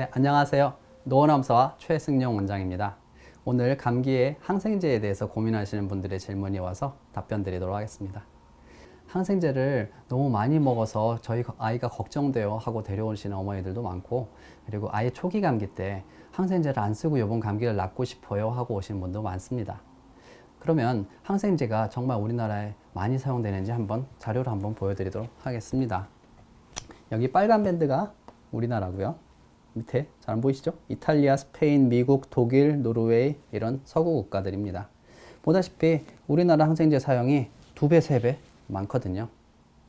네, 안녕하세요. 노원암사와 최승용 원장입니다. 오늘 감기의 항생제에 대해서 고민하시는 분들의 질문이 와서 답변 드리도록 하겠습니다. 항생제를 너무 많이 먹어서 저희 아이가 걱정돼요 하고 데려오시는 어머니들도 많고 그리고 아예 초기 감기 때 항생제를 안 쓰고 이번 감기를 낫고 싶어요 하고 오시는 분도 많습니다. 그러면 항생제가 정말 우리나라에 많이 사용되는지 한번 자료를 한번 보여드리도록 하겠습니다. 여기 빨간 밴드가 우리나라고요. 밑에 잘 안 보이시죠? 이탈리아, 스페인, 미국, 독일, 노르웨이 이런 서구 국가들입니다. 보다시피 우리나라 항생제 사용이 두 배, 세 배 많거든요.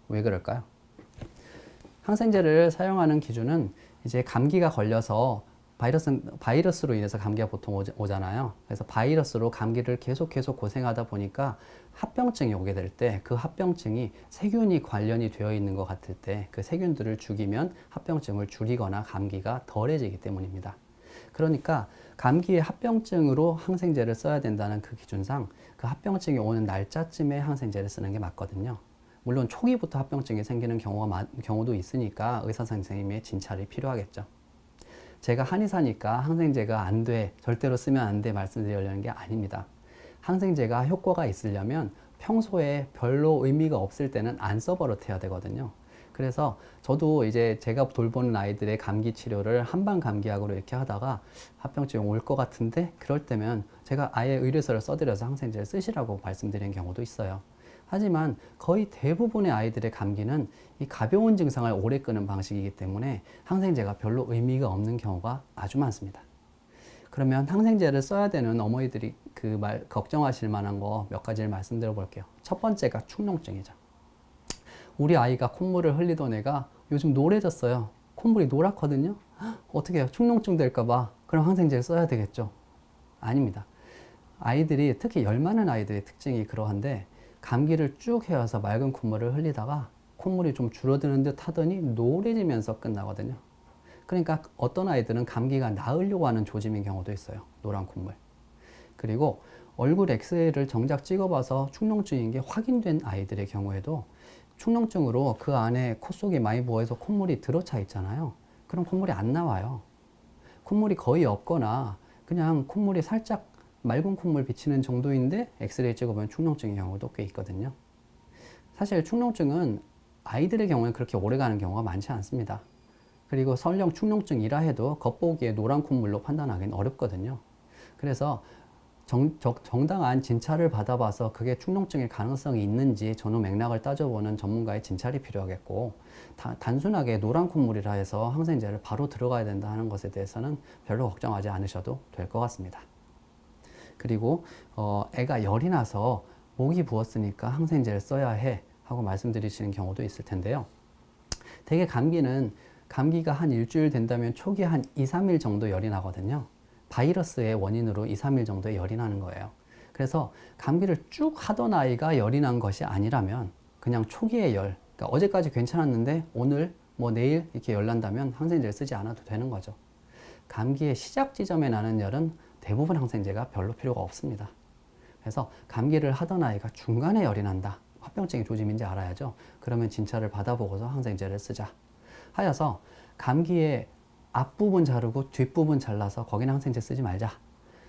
왜 그럴까요? 항생제를 사용하는 기준은 이제 감기가 걸려서 바이러스, 바이러스로 인해서 감기가 보통 오잖아요. 그래서 바이러스로 감기를 계속 계속 고생하다 보니까 합병증이 오게 될 때 그 합병증이 세균이 관련이 되어 있는 것 같을 때 그 세균들을 죽이면 합병증을 줄이거나 감기가 덜해지기 때문입니다. 그러니까 감기의 합병증으로 항생제를 써야 된다는 그 기준상 그 합병증이 오는 날짜쯤에 항생제를 쓰는 게 맞거든요. 물론 초기부터 합병증이 생기는 경우가 많- 경우도 있으니까 의사 선생님의 진찰이 필요하겠죠. 제가 한의사니까 항생제가 안 돼, 절대로 쓰면 안 돼 말씀드리려는 게 아닙니다. 항생제가 효과가 있으려면 평소에 별로 의미가 없을 때는 안 써버릇해야 되거든요. 그래서 저도 이제 제가 돌보는 아이들의 감기 치료를 한방 감기약으로 이렇게 하다가 합병증이 올것 같은데 그럴 때면 제가 아예 의뢰서를 써드려서 항생제를 쓰시라고 말씀드리는 경우도 있어요. 하지만 거의 대부분의 아이들의 감기는 이 가벼운 증상을 오래 끄는 방식이기 때문에 항생제가 별로 의미가 없는 경우가 아주 많습니다. 그러면 항생제를 써야 되는 어머니들이 그 말 걱정하실 만한 거 몇 가지를 말씀드려 볼게요. 첫 번째가 축농증이죠. 우리 아이가 콧물을 흘리던 애가 요즘 노래졌어요. 콧물이 노랗거든요. 헉, 어떻게 해요? 축농증 될까봐. 그럼 항생제를 써야 되겠죠? 아닙니다. 아이들이 특히 열 많은 아이들의 특징이 그러한데 감기를 쭉 해와서 맑은 콧물을 흘리다가 콧물이 좀 줄어드는 듯 하더니 노래지면서 끝나거든요. 그러니까 어떤 아이들은 감기가 나으려고 하는 조짐인 경우도 있어요. 노란 콧물. 그리고 얼굴 엑스레이를 정작 찍어봐서 축농증인 게 확인된 아이들의 경우에도 축농증으로 그 안에 코 속이 많이 부어서 콧물이 들어차 있잖아요. 그럼 콧물이 안 나와요. 콧물이 거의 없거나 그냥 콧물이 살짝 맑은 콧물 비치는 정도인데 엑스레이 찍어보면 축농증인 경우도 꽤 있거든요. 사실 축농증은 아이들의 경우에 그렇게 오래 가는 경우가 많지 않습니다. 그리고 설령 축농증이라 해도 겉보기에 노란 콧물로 판단하기는 어렵거든요. 그래서 정, 적- 정당한 진찰을 받아봐서 그게 축농증일 가능성이 있는지 전후 맥락을 따져보는 전문가의 진찰이 필요하겠고 다- 단순하게 노란 콧물이라 해서 항생제를 바로 들어가야 된다 하는 것에 대해서는 별로 걱정하지 않으셔도 될 것 같습니다. 그리고 어, 애가 열이 나서 목이 부었으니까 항생제를 써야 해 하고 말씀드리시는 경우도 있을 텐데요. 대개 감기는 감기가 한 일주일 된다면 초기 한 2, 3일 정도 열이 나거든요. 바이러스의 원인으로 2, 3일 정도의 열이 나는 거예요. 그래서 감기를 쭉 하던 아이가 열이 난 것이 아니라면 그냥 초기의 열, 그러니까 어제까지 괜찮았는데 오늘 뭐 내일 이렇게 열 난다면 항생제를 쓰지 않아도 되는 거죠. 감기의 시작 지점에 나는 열은 대부분 항생제가 별로 필요가 없습니다. 그래서 감기를 하던 아이가 중간에 열이 난다. 합병증이 조짐인지 알아야죠. 그러면 진찰을 받아보고서 항생제를 쓰자. 하여서 감기의 앞부분 자르고 뒷부분 잘라서 거기는 항생제 쓰지 말자.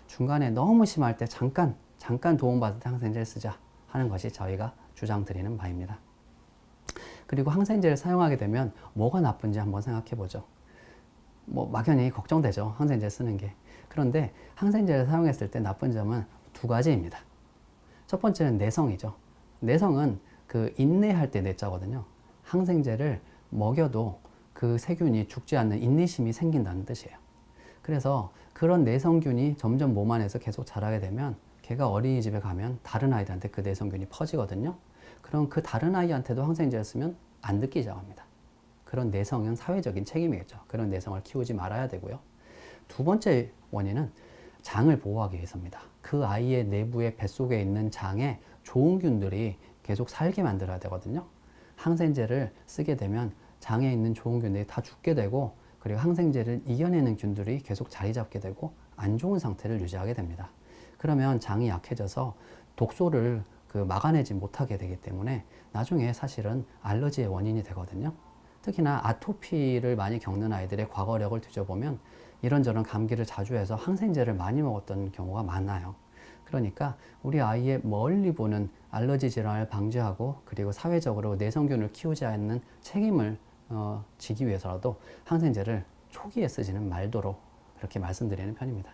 중간에 너무 심할 때 잠깐, 잠깐 도움받을 때 항생제를 쓰자 하는 것이 저희가 주장드리는 바입니다. 그리고 항생제를 사용하게 되면 뭐가 나쁜지 한번 생각해 보죠. 뭐 막연히 걱정되죠. 항생제 쓰는 게. 그런데 항생제를 사용했을 때 나쁜 점은 두 가지입니다. 첫 번째는 내성이죠. 내성은 그 인내할 때 내자거든요. 항생제를 먹여도 그 세균이 죽지 않는 인내심이 생긴다는 뜻이에요. 그래서 그런 내성균이 점점 몸 안에서 계속 자라게 되면 걔가 어린이집에 가면 다른 아이들한테 그 내성균이 퍼지거든요. 그럼 그 다른 아이한테도 항생제를 쓰면 안 느끼자고 합니다. 그런 내성은 사회적인 책임이겠죠. 그런 내성을 키우지 말아야 되고요. 두 번째 원인은 장을 보호하기 위해서입니다. 그 아이의 내부의 뱃속에 있는 장에 좋은 균들이 계속 살게 만들어야 되거든요. 항생제를 쓰게 되면 장에 있는 좋은 균들이 다 죽게 되고 그리고 항생제를 이겨내는 균들이 계속 자리 잡게 되고 안 좋은 상태를 유지하게 됩니다. 그러면 장이 약해져서 독소를 그 막아내지 못하게 되기 때문에 나중에 사실은 알러지의 원인이 되거든요. 특히나 아토피를 많이 겪는 아이들의 과거력을 뒤져보면 이런저런 감기를 자주 해서 항생제를 많이 먹었던 경우가 많아요. 그러니까 우리 아이의 멀리 보는 알러지 질환을 방지하고 그리고 사회적으로 내성균을 키우지 않는 책임을 어, 지기 위해서라도 항생제를 초기에 쓰지는 말도록 그렇게 말씀드리는 편입니다.